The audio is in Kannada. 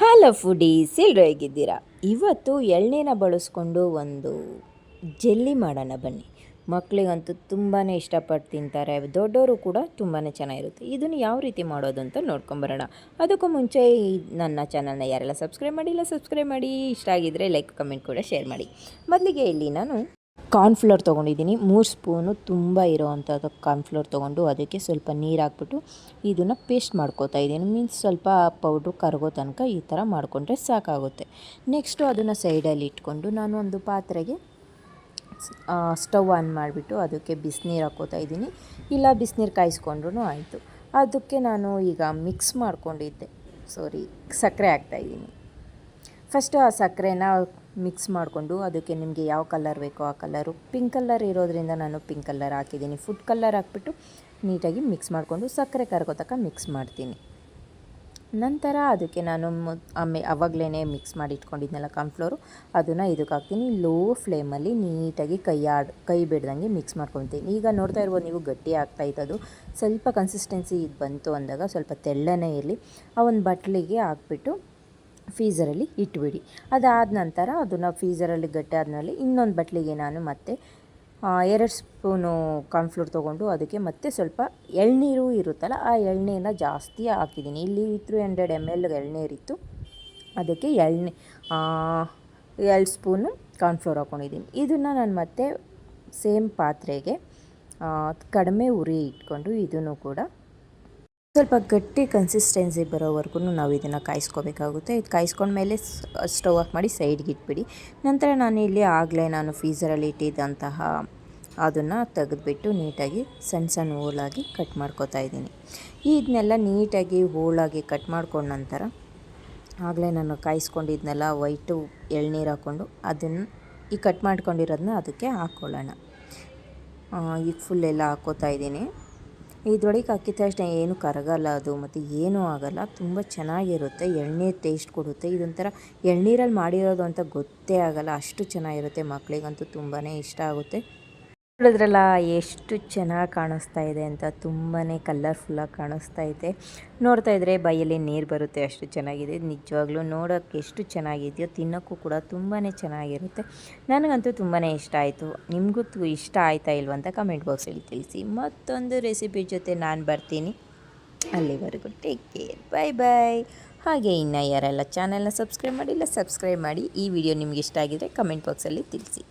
ಹಲೋ ಫುಡಿ ಎಲ್ಲರೂ ಹೇಗಿದ್ದೀರಾ ಇವತ್ತು ಎಳ್ಳೆನ ಬಳಸ್ಕೊಂಡು ಒಂದು ಜೆಲ್ಲಿ ಮಾಡೋಣ ಬನ್ನಿ. ಮಕ್ಕಳಿಗಂತೂ ತುಂಬಾ ಇಷ್ಟಪಟ್ಟು ತಿಂತಾರೆ. ದೊಡ್ಡವರು ಕೂಡ ತುಂಬಾ ಚೆನ್ನಾಗಿರುತ್ತೆ. ಇದನ್ನು ಯಾವ ರೀತಿ ಮಾಡೋದು ಅಂತ ನೋಡ್ಕೊಂಬರೋಣ ಅದಕ್ಕೂ ಮುಂಚೆ ನನ್ನ ಚಾನಲ್ನ ಯಾರೆಲ್ಲ ಸಬ್ಸ್ಕ್ರೈಬ್ ಮಾಡಿಲ್ಲ, ಸಬ್ಸ್ಕ್ರೈಬ್ ಮಾಡಿ. ಇಷ್ಟ ಆಗಿದ್ದರೆ ಲೈಕ್, ಕಮೆಂಟ್ ಕೂಡ ಶೇರ್ ಮಾಡಿ. ಮೊದಲಿಗೆ ಇಲ್ಲಿ ನಾನು ಕಾರ್ನ್ಫ್ಲೋರ್ ತೊಗೊಂಡಿದ್ದೀನಿ. ಮೂರು ಸ್ಪೂನು ತುಂಬ ಇರೋವಂಥದ್ದು ಕಾರ್ನ್ಫ್ಲೋರ್ ತೊಗೊಂಡು ಅದಕ್ಕೆ ಸ್ವಲ್ಪ ನೀರು ಹಾಕ್ಬಿಟ್ಟು ಇದನ್ನು ಪೇಸ್ಟ್ ಮಾಡ್ಕೋತಾ ಇದ್ದೀನಿ. ಮೀನ್ಸ್ ಸ್ವಲ್ಪ ಪೌಡ್ರು ಕರಗೋ ತನಕ ಈ ಥರ ಮಾಡಿಕೊಂಡ್ರೆ ಸಾಕಾಗುತ್ತೆ. ನೆಕ್ಸ್ಟು ಅದನ್ನು ಸೈಡಲ್ಲಿ ಇಟ್ಕೊಂಡು ನಾನು ಒಂದು ಪಾತ್ರೆಗೆ ಸ್ಟವ್ ಆನ್ ಮಾಡಿಬಿಟ್ಟು ಅದಕ್ಕೆ ಬಿಸಿನೀರು ಹಾಕೋತಾ ಇದ್ದೀನಿ. ಇಲ್ಲ ಬಿಸಿನೀರು ಕಾಯಿಸ್ಕೊಂಡ್ರೂ ಆಯಿತು. ಅದಕ್ಕೆ ನಾನು ಈಗ ಮಿಕ್ಸ್ ಮಾಡ್ಕೊಂಡಿದ್ದೆ. ಸಾರಿ ಸಕ್ಕರೆ ಹಾಕ್ತಾಯಿದ್ದೀನಿ ಫಸ್ಟು ಆ ಸಕ್ಕರೆನ ಮಿಕ್ಸ್ ಮಾಡಿಕೊಂಡು ಅದಕ್ಕೆ ನಿಮಗೆ ಯಾವ ಕಲರ್ ಬೇಕೋ ಆ ಕಲರು ಪಿಂಕ್ ಕಲರ್ ಇರೋದ್ರಿಂದ ನಾನು ಪಿಂಕ್ ಕಲರ್ ಹಾಕಿದ್ದೀನಿ. ಫುಡ್ ಕಲರ್ ಹಾಕ್ಬಿಟ್ಟು ನೀಟಾಗಿ ಮಿಕ್ಸ್ ಮಾಡಿಕೊಂಡು ಸಕ್ಕರೆ ಕರ್ಗೋತಕ್ಕ ಮಿಕ್ಸ್ ಮಾಡ್ತೀನಿ. ನಂತರ ಅದಕ್ಕೆ ನಾನು ಆಮೇ ಅವಾಗಲೇ ಮಿಕ್ಸ್ ಮಾಡಿ ಇಟ್ಕೊಂಡಿದ್ನಲ್ಲ ಕಾರ್ನ್ಫ್ಲೋರು, ಅದನ್ನು ಇದಕ್ಕೆ ಹಾಕ್ತೀನಿ. ಲೋ ಫ್ಲೇಮಲ್ಲಿ ನೀಟಾಗಿ ಕೈ ಆಡ್ ಕೈ ಬಿಡ್ದಂಗೆ ಮಿಕ್ಸ್ ಮಾಡ್ಕೊತೀನಿ ಈಗ ನೋಡ್ತಾ ಇರ್ಬೋದು ನೀವು ಗಟ್ಟಿ ಆಗ್ತಾ ಅದು ಸ್ವಲ್ಪ ಕನ್ಸಿಸ್ಟೆನ್ಸಿ ಇದು ಬಂತು ಅಂದಾಗ ಸ್ವಲ್ಪ ತೆಳ್ಳನೇ ಇರಲಿ. ಆ ಒಂದು ಬಟ್ಲಿಗೆ ಹಾಕ್ಬಿಟ್ಟು ಫೀಸರಲ್ಲಿ ಇಟ್ಬಿಡಿ. ಅದಾದ ನಂತರ ಅದನ್ನು ಫೀಸರಲ್ಲಿ ಗಟ್ಟಿ ಆದಮೇಲೆ ಇನ್ನೊಂದು ಬಟ್ಲಿಗೆ ನಾನು ಮತ್ತೆ ಎರಡು ಸ್ಪೂನು ಕಾನ್ಫ್ಲೋರ್ ತೊಗೊಂಡು ಅದಕ್ಕೆ ಮತ್ತೆ ಸ್ವಲ್ಪ ಎಳ್ನೀರು ಇರುತ್ತಲ್ಲ, ಆ ಎಳ್ನೀರನ್ನ ಜಾಸ್ತಿ ಹಾಕಿದ್ದೀನಿ. ಇಲ್ಲಿ ತ್ರೀ ಹಂಡ್ರೆಡ್ ಎಂ ಎಲ್ ಎಳ್ನೀರಿತ್ತು ಅದಕ್ಕೆ ಎಳ್ನಿ ಎರಡು ಸ್ಪೂನು ಕಾರ್ನ್ಫ್ಲೋರ್ ಹಾಕ್ಕೊಂಡಿದ್ದೀನಿ ಇದನ್ನು ನಾನು ಮತ್ತೆ ಸೇಮ್ ಪಾತ್ರೆಗೆ ಕಡಿಮೆ ಉರಿ ಇಟ್ಕೊಂಡು ಇದನ್ನು ಕೂಡ ಸ್ವಲ್ಪ ಗಟ್ಟಿ ಕನ್ಸಿಸ್ಟೆನ್ಸಿ ಬರೋವರೆಗೂ ನಾವು ಇದನ್ನು ಕಾಯಿಸ್ಕೋಬೇಕಾಗುತ್ತೆ. ಇದು ಕಾಯಿಸ್ಕೊಂಡ್ಮೇಲೆ ಸ್ಟವ್ ಆಫ್ ಮಾಡಿ ಸೈಡ್ಗೆ ಇಟ್ಬಿಡಿ. ನಂತರ ನಾನು ಇಲ್ಲಿ ಆಗಲೇ ನಾನು ಫೀಸರಲ್ಲಿ ಇಟ್ಟಿದ್ದಂತಹ ಅದನ್ನು ತೆಗೆದುಬಿಟ್ಟು ನೀಟಾಗಿ ಸಣ್ಣ ಸಣ್ಣ ಹೋಲಾಗಿ ಕಟ್ ಮಾಡ್ಕೋತಾ ಇದ್ದೀನಿ. ಇದನ್ನೆಲ್ಲ ನೀಟಾಗಿ ಹೋಳಾಗಿ ಕಟ್ ಮಾಡ್ಕೊಂಡ ನಂತರ ಆಗಲೇ ನಾನು ಕಾಯಿಸ್ಕೊಂಡಿದ್ನೆಲ್ಲ ವೈಟು ಎಳ್ನೀರು ಹಾಕ್ಕೊಂಡು ಅದನ್ನು ಈ ಕಟ್ ಮಾಡ್ಕೊಂಡಿರೋದನ್ನ ಅದಕ್ಕೆ ಹಾಕ್ಕೊಳ್ಳೋಣ ಈಗ ಫುಲ್ ಎಲ್ಲ ಹಾಕ್ಕೋತಾ ಇದ್ದೀನಿ. ಇದ್ರೊಳಗೆ ಹಾಕಿದ ತಕ್ಷಣ ಏನು ಕರಗಲ್ಲ ಅದು, ಮತ್ತು ಏನೂ ಆಗಲ್ಲ. ತುಂಬ ಚೆನ್ನಾಗಿರುತ್ತೆ, ಎಣ್ಣೆ ಟೇಸ್ಟ್ ಕೊಡುತ್ತೆ. ಇದೊಂಥರ ಎಳ್ನೀರಲ್ಲಿ ಮಾಡಿರೋದು ಅಂತ ಗೊತ್ತೇ ಆಗಲ್ಲ. ಅಷ್ಟು ಚೆನ್ನಾಗಿರುತ್ತೆ ಮಕ್ಕಳಿಗಂತೂ ತುಂಬಾ ಇಷ್ಟ ಆಗುತ್ತೆ. ನೋಡಿದ್ರಲ್ಲ ಎಷ್ಟು ಚೆನ್ನಾಗಿ ಕಾಣಿಸ್ತಾ ಇದೆ ಅಂತ ತುಂಬಾ ಕಲರ್ಫುಲ್ಲಾಗಿ ಕಾಣಿಸ್ತಾ ಇದೆ ನೋಡ್ತಾ ಇದ್ರೆ ಬಾಯಲ್ಲಿ ನೀರು ಬರುತ್ತೆ, ಅಷ್ಟು ಚೆನ್ನಾಗಿದೆ. ನಿಜವಾಗ್ಲೂ ನೋಡೋಕ್ಕೆ ಎಷ್ಟು ಚೆನ್ನಾಗಿದೆಯೋ, ತಿನ್ನೋಕ್ಕೂ ಕೂಡ ತುಂಬಾ ಚೆನ್ನಾಗಿರುತ್ತೆ. ನನಗಂತೂ ತುಂಬಾ ಇಷ್ಟ ಆಯಿತು. ನಿಮಗೂ ಇಷ್ಟ ಆಯ್ತಾ ಇಲ್ವಂತ ಕಮೆಂಟ್ ಬಾಕ್ಸಲ್ಲಿ ತಿಳಿಸಿ. ಮತ್ತೊಂದು ರೆಸಿಪಿ ಜೊತೆ ನಾನು ಬರ್ತೀನಿ. ಅಲ್ಲಿವರೆಗೂ ಟೇಕ್ ಕೇರ್ ಬಾಯ್ ಬಾಯ್ ಹಾಗೆ ಇನ್ನು ಯಾರೆಲ್ಲ ಚಾನೆಲ್ನ ಸಬ್ಸ್ಕ್ರೈಬ್ ಮಾಡಿಲ್ಲ ಸಬ್ಸ್ಕ್ರೈಬ್ ಮಾಡಿ. ಈ ವಿಡಿಯೋ ನಿಮ್ಗೆ ಇಷ್ಟ ಆಗಿದ್ರೆ ಕಮೆಂಟ್ ಬಾಕ್ಸಲ್ಲಿ ತಿಳಿಸಿ.